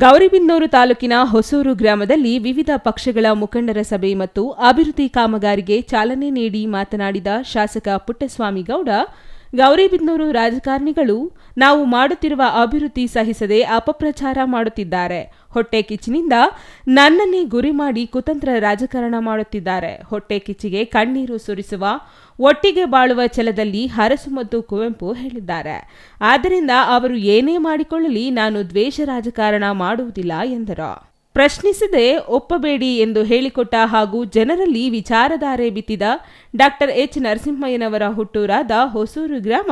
ಗೌರಿಬಿದನೂರು ತಾಲೂಕಿನ ಹೊಸೂರು ಗ್ರಾಮದಲ್ಲಿ ವಿವಿಧ ಪಕ್ಷಗಳ ಮುಖಂಡರ ಸಭೆ ಮತ್ತು ಅಭಿವೃದ್ಧಿ ಕಾಮಗಾರಿಗೆ ಚಾಲನೆ ನೀಡಿ ಮಾತನಾಡಿದ ಶಾಸಕ ಪುಟ್ಟಸ್ವಾಮಿ ಗೌಡ ಗೌರಿಬಿದನೂರು ರಾಜಕಾರಣಿಗಳು ನಾವು ಮಾಡುತ್ತಿರುವ ಅಭಿವೃದ್ಧಿ ಸಹಿಸದೆ ಅಪಪ್ರಚಾರ ಮಾಡುತ್ತಿದ್ದಾರೆ. ಹೊಟ್ಟೆ ಕಿಚ್ಚಿನಿಂದ ನನ್ನನ್ನೇ ಗುರಿ ಮಾಡಿ ಕುತಂತ್ರ ರಾಜಕಾರಣ ಮಾಡುತ್ತಿದ್ದಾರೆ. ಹೊಟ್ಟೆ ಕಿಚ್ಚಿಗೆ ಕಣ್ಣೀರು ಸುರಿಸುವ, ಒಟ್ಟಿಗೆ ಬಾಳುವ ಛಲದಲ್ಲಿ ಹರಸು ಮತ್ತು ಕುವೆಂಪು ಹೇಳಿದ್ದಾರೆ. ಆದ್ದರಿಂದ ಅವರು ಏನೇ ಮಾಡಿಕೊಳ್ಳಲಿ, ನಾನು ದ್ವೇಷ ರಾಜಕಾರಣ ಮಾಡುವುದಿಲ್ಲ ಎಂದರು. ಪ್ರಶ್ನಿಸದೆ ಒಪ್ಪಬೇಡಿ ಎಂದು ಹೇಳಿಕೊಟ್ಟ ಹಾಗೂ ಜನರಲ್ಲಿ ವಿಚಾರಧಾರೆ ಬಿತ್ತಿದ ಡಾಕ್ಟರ್ ಎಚ್ ನರಸಿಂಹಯ್ಯನವರ ಹುಟ್ಟೂರಾದ ಹೊಸೂರು ಗ್ರಾಮ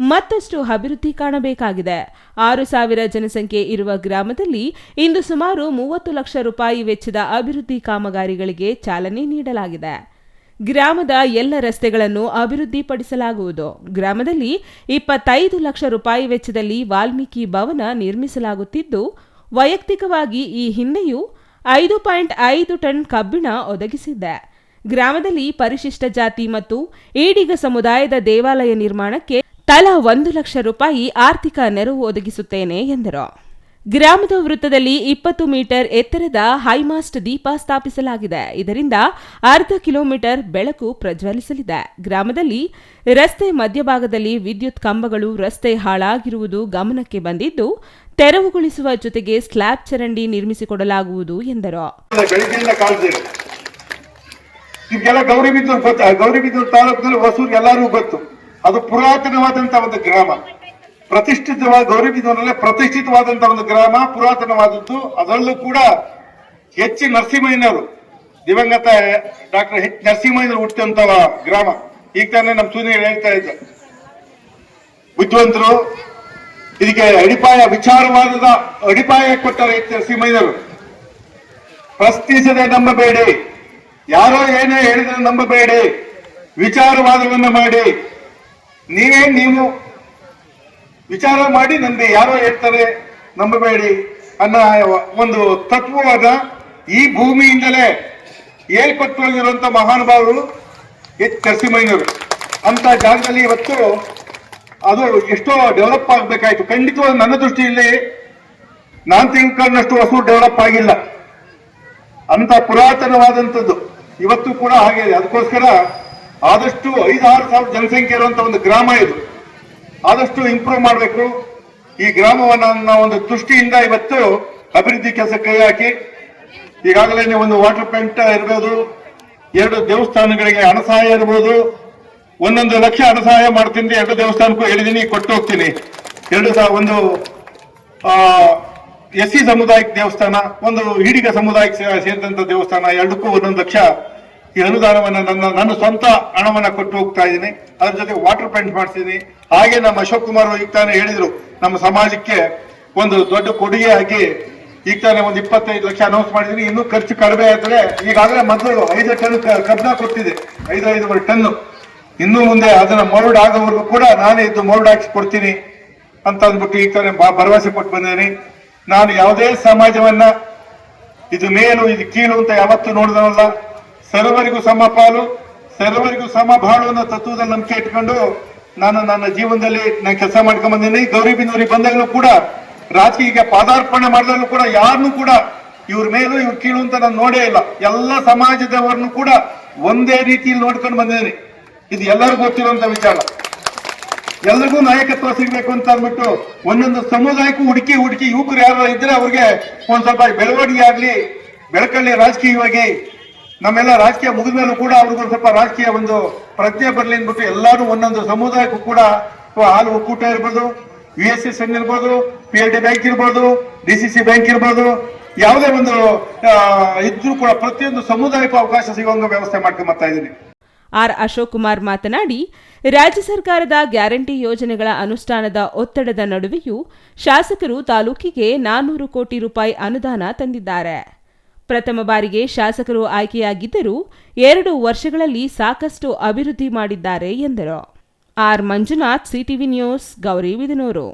ಮತ್ತಷ್ಟು ಅಭಿವೃದ್ಧಿ ಕಾಣಬೇಕಾಗಿದೆ. ಆರು ಸಾವಿರ ಜನಸಂಖ್ಯೆ ಇರುವ ಗ್ರಾಮದಲ್ಲಿ ಇಂದು ಸುಮಾರು ಮೂವತ್ತು ಲಕ್ಷ ರೂಪಾಯಿ ವೆಚ್ಚದ ಅಭಿವೃದ್ಧಿ ಕಾಮಗಾರಿಗಳಿಗೆ ಚಾಲನೆ ನೀಡಲಾಗಿದೆ. ಗ್ರಾಮದ ಎಲ್ಲ ರಸ್ತೆಗಳನ್ನು ಅಭಿವೃದ್ಧಿಪಡಿಸಲಾಗುವುದು. ಗ್ರಾಮದಲ್ಲಿ ಇಪ್ಪತ್ತೈದು ಲಕ್ಷ ರೂಪಾಯಿ ವೆಚ್ಚದಲ್ಲಿ ವಾಲ್ಮೀಕಿ ಭವನ ನಿರ್ಮಿಸಲಾಗುತ್ತಿದ್ದು ವೈಯಕ್ತಿಕವಾಗಿ ಈ ಹಿಂದೆಯೂ ಐದು ಪಾಯಿಂಟ್ ಐದು ಟನ್ ಕಬ್ಬಿಣ ಒದಗಿಸಿದ್ದೆ ಗ್ರಾಮದಲ್ಲಿ ಪರಿಶಿಷ್ಟ ಜಾತಿ ಮತ್ತು ಈಡಿಗ ಸಮುದಾಯದ ದೇವಾಲಯ ನಿರ್ಮಾಣಕ್ಕೆ ತಲಾ ಒಂದು ಲಕ್ಷ ರೂಪಾಯಿ ಆರ್ಥಿಕ ನೆರವು ಒದಗಿಸುತ್ತೇನೆ ಎಂದರು. ಗ್ರಾಮದ ವೃತ್ತದಲ್ಲಿ ಇಪ್ಪತ್ತು ಮೀಟರ್ ಎತ್ತರದ ಹೈಮಾಸ್ಟ್ ದೀಪ ಸ್ಥಾಪಿಸಲಾಗಿದೆ. ಇದರಿಂದ ಅರ್ಧ ಕಿಲೋಮೀಟರ್ ಬೆಳಕು ಪ್ರಜ್ವಲಿಸಲಿದೆ. ಗ್ರಾಮದಲ್ಲಿ ರಸ್ತೆ ಮಧ್ಯಭಾಗದಲ್ಲಿ ವಿದ್ಯುತ್ ಕಂಬಗಳು ರಸ್ತೆ ಹಾಳಾಗಿರುವುದು ಗಮನಕ್ಕೆ ಬಂದಿದ್ದು ತೆರವುಗೊಳಿಸುವ ಜೊತೆಗೆ ಸ್ಲ್ಯಾಬ್ ಚರಂಡಿ ನಿರ್ಮಿಸಿಕೊಡಲಾಗುವುದು ಎಂದರು. ನಿಮ್ಗೆಲ್ಲ ಗೌರಿಬಿದ್ದೂರು ಗೊತ್ತ ಗೌರಿಬಿದ್ದೂರು ತಾಲೂಕಿನಲ್ಲಿ ಹೊಸೂರು ಎಲ್ಲರಿಗೂ ಗೊತ್ತು. ಅದು ಪುರಾತನವಾದಂತ ಒಂದು ಗ್ರಾಮ. ಪ್ರತಿಷ್ಠಿತವಾದ ಗೌರಿಬಿದ್ದೂರಿನಲ್ಲೇ ಪ್ರತಿಷ್ಠಿತವಾದಂತ ಒಂದು ಗ್ರಾಮ, ಪುರಾತನವಾದದ್ದು. ಅದರಲ್ಲೂ ಕೂಡ ಎಚ್ ನರಸಿಂಹಯ್ಯನವರು, ದಿವಂಗತ ಡಾಕ್ಟರ್ ಎಚ್ ನರಸಿಂಹಯ್ಯನವರು ಹುಟ್ಟಿದಂತ ಗ್ರಾಮ. ಈಗ ತಾನೇ ನಮ್ಮ ಸೂನಿಯರು ಹೇಳ್ತಾ ಇದ್ದ. ಬುದ್ಧಿವಂತರು ಇದಕ್ಕೆ ಅಡಿಪಾಯ ವಿಚಾರವಾದದ ಅಡಿಪಾಯ ಕೊಟ್ಟರು ಎಚ್ ನರಸಿಂಹಯ್ಯನವರು ಪ್ರಶ್ನಿಸದೆ ನಂಬಬೇಡಿ. ಯಾರೋ ಏನೇ ಹೇಳಿದ್ರೆ ನಂಬಬೇಡಿ. ವಿಚಾರವಾದವನ್ನು ಮಾಡಿ. ನೀವೇ ನೀವು ವಿಚಾರ ಮಾಡಿ ನಂಬಿ ಯಾರೋ ಹೇಳ್ತಾರೆ ನಂಬಬೇಡಿ ಅನ್ನೋ ಒಂದು ತತ್ವವಾದ ಈ ಭೂಮಿಯಿಂದಲೇ ಏರ್ಪಟ್ಟು ಬಂದಿರುವಂತ ಮಹಾನುಭಾವರು ಎಚ್ ನರಸಿಂಹಯ್ಯನವರು ಅಂತ ಜಾಗದಲ್ಲಿ ಇವತ್ತು ಅದು ಎಷ್ಟೋ ಡೆವಲಪ್ ಆಗಬೇಕಾಯ್ತು. ಖಂಡಿತವಾಗಿ ನನ್ನ ದೃಷ್ಟಿಯಲ್ಲಿ ನಾನ್ ತಿಳ್ಕೊಂಡಷ್ಟು ಹೊಸ ಡೆವಲಪ್ ಆಗಿಲ್ಲ. ಅಂತ ಪುರಾತನವಾದಂಥದ್ದು. ಇವತ್ತು ಕೂಡ ಹಾಗೆ ಅದಕ್ಕೋಸ್ಕರ ಆದಷ್ಟು ಐದಾರು ಸಾವಿರ ಜನಸಂಖ್ಯೆ ಇರುವಂತ ಒಂದು ಗ್ರಾಮ ಇದು. ಆದಷ್ಟು ಇಂಪ್ರೂವ್ ಮಾಡಬೇಕು. ಈ ಗ್ರಾಮವನ್ನ ಒಂದು ದೃಷ್ಟಿಯಿಂದ ಇವತ್ತು ಅಭಿವೃದ್ಧಿ ಕೆಲಸ ಕೈ ಹಾಕಿ. ಈಗಾಗಲೇ ಒಂದು ವಾಟರ್ ಪ್ಲಾಂಟ್ ಇರ್ಬೋದು, ಎರಡು ದೇವಸ್ಥಾನಗಳಿಗೆ ಹಣ ಸಹಾಯ ಇರ್ಬೋದು ಒಂದೊಂದು ಲಕ್ಷ ಹಣ ಸಹಾಯ ಮಾಡ್ತೀನಿ ಎರಡು ದೇವಸ್ಥಾನಕ್ಕೂ ಹೇಳಿದೀನಿ, ಕೊಟ್ಟು ಹೋಗ್ತೀನಿ. ಎರಡು ಒಂದು ಎಸ್ ಸಿ ಸಮುದಾಯಕ್ಕೆ ದೇವಸ್ಥಾನ, ಒಂದು ಈಡಿಗ ಸಮುದಾಯಕ್ಕೆ ಸೇರಿದಂತ ದೇವಸ್ಥಾನ, ಎರಡಕ್ಕೂ ಒಂದೊಂದು ಲಕ್ಷ ಈ ಅನುದಾನವನ್ನ ನನ್ನ ನನ್ನ ಸ್ವಂತ ಹಣವನ್ನ ಕೊಟ್ಟು ಹೋಗ್ತಾ ಇದ್ದೀನಿ. ಅದ್ರ ಜೊತೆ ವಾಟರ್ ಪ್ಲಾಂಟ್ ಮಾಡ್ತೀನಿ ಹಾಗೆ ನಮ್ಮ ಅಶೋಕ್ ಕುಮಾರ್ ಈಗ ತಾನೇ ಹೇಳಿದ್ರು, ನಮ್ಮ ಸಮಾಜಕ್ಕೆ ಒಂದು ದೊಡ್ಡ ಕೊಡುಗೆ ಆಗಿ ಈಗ ತಾನೇ ಒಂದು ಇಪ್ಪತ್ತೈದು ಲಕ್ಷ ಅನೌನ್ಸ್ ಮಾಡಿದ್ದೀನಿ. ಇನ್ನೂ ಖರ್ಚು ಕಡಿಮೆ ಆದ್ರೆ ಈಗಾಗಲೇ ಮೊದಲು ಐದು ಟನ್ ಕಬ್ಬನ ಕೊಟ್ಟಿದೆ. ಐದುವರೆ ಟನ್ ಇನ್ನು ಮುಂದೆ ಅದನ್ನ ಮರುಡ್ ಆಗೋವರೆಗೂ ಕೂಡ ನಾನೇ ಇದ್ದು ಮರುಡ್ ಹಾಕಿ ಕೊಡ್ತೀನಿ ಅಂತ ಅಂದ್ಬಿಟ್ಟು ಈ ಬ- ಭರವಸೆ ಕೊಟ್ಟು ಬಂದಿದ್ದೀನಿ ನಾನು ಯಾವುದೇ ಸಮಾಜವನ್ನ ಇದು ಮೇಲು, ಇದು ಕೀಳು ಅಂತ ಯಾವತ್ತೂ ನೋಡಿದವಲ್ಲ ಸರ್ವರಿಗೂ ಸಮ ಪಾಲು, ಸರ್ವರಿಗೂ ಸಮ ಬಾಳು ಅನ್ನೋ ತತ್ವದ ನಂಬಿಕೆ ಇಟ್ಕೊಂಡು ನಾನು ನನ್ನ ಜೀವನದಲ್ಲಿ ನಾನು ಕೆಲಸ ಮಾಡ್ಕೊಂಡ್ ಬಂದಿನಿ. ಗೌರಿ ಬಿಂದೂರಿ ಬಂದಾಗಲೂ ಕೂಡ ರಾಜಕೀಯ ಪಾದಾರ್ಪಣೆ ಮಾಡಿದಾಗಲೂ ಕೂಡ ಯಾರನ್ನೂ ಕೂಡ ಇವ್ರ ಮೇಲೂ, ಇವ್ರ ಕೀಳು ಅಂತ ನಾನು ನೋಡೇ ಇಲ್ಲ. ಎಲ್ಲ ಸಮಾಜದವರನ್ನು ಕೂಡ ಒಂದೇ ರೀತಿಯಲ್ಲಿ ನೋಡ್ಕೊಂಡು ಬಂದಿದ್ದೀನಿ ಇದು ಎಲ್ಲರಿಗೂ ಗೊತ್ತಿರುವಂತ ವಿಚಾರ. ಎಲ್ರಿಗೂ ನಾಯಕತ್ವ ಸಿಗ್ಬೇಕು ಅಂತ ಅಂದ್ಬಿಟ್ಟು ಒಂದೊಂದು ಸಮುದಾಯಕ್ಕೂ ಹುಡುಕಿ ಹುಡುಕಿ ಯುವಕರು ಯಾರು ಇದ್ರೆ ಅವ್ರಿಗೆ ಒಂದ್ ಸ್ವಲ್ಪ ಬೆಳವಣಿಗೆ ಆಗ್ಲಿ, ಬೆಳಕಳ್ಳಿ ರಾಜಕೀಯವಾಗಿ. ನಮ್ಮೆಲ್ಲ ರಾಜಕೀಯ ಮುಗಿದ ಮೇಲೂ ಕೂಡ ಅವ್ರಿಗೊಂದು ಸ್ವಲ್ಪ ರಾಜಕೀಯ ಒಂದು ಪ್ರಜ್ಞೆ ಬರಲಿ ಅಂದ್ಬಿಟ್ಟು ಎಲ್ಲರೂ ಒಂದೊಂದು ಸಮುದಾಯಕ್ಕೂ ಕೂಡ ಹಾಲು ಒಕ್ಕೂಟ ಇರ್ಬೋದು ಯು ಎಸ್ ಎಸ್ ಎನ್ ಇರ್ಬೋದು, ಪಿ ಎಲ್ ಡಿ ಬ್ಯಾಂಕ್ ಇರ್ಬೋದು, ಡಿ ಸಿ ಸಿ ಬ್ಯಾಂಕ್ ಇರ್ಬೋದು, ಯಾವುದೇ ಒಂದು ಇದ್ರೂ ಕೂಡ ಪ್ರತಿಯೊಂದು ಸಮುದಾಯಕ್ಕೂ ಅವಕಾಶ ಸಿಗುವಂಗ ವ್ಯವಸ್ಥೆ ಮಾಡ್ಕೊಂಡ್ ಬರ್ತಾ ಇದ್ದೀನಿ. ಆರ್ ಅಶೋಕ್ ಕುಮಾರ್ ಮಾತನಾಡಿ, ರಾಜ್ಯ ಸರ್ಕಾರದ ಗ್ಯಾರಂಟಿ ಯೋಜನೆಗಳ ಅನುಷ್ಠಾನದ ಒತ್ತಡದ ನಡುವೆಯೂ ಶಾಸಕರು ತಾಲೂಕಿಗೆ ನಾನ್ನೂರು ಕೋಟಿ ರೂಪಾಯಿ ಅನುದಾನ ತಂದಿದ್ದಾರೆ. ಪ್ರಥಮ ಬಾರಿಗೆ ಶಾಸಕರು ಆಯ್ಕೆಯಾಗಿದ್ದರೂ ಎರಡು ವರ್ಷಗಳಲ್ಲಿ ಸಾಕಷ್ಟು ಅಭಿವೃದ್ಧಿ ಮಾಡಿದ್ದಾರೆ ಎಂದರು. R Manjunath, CTV news Gauribidanur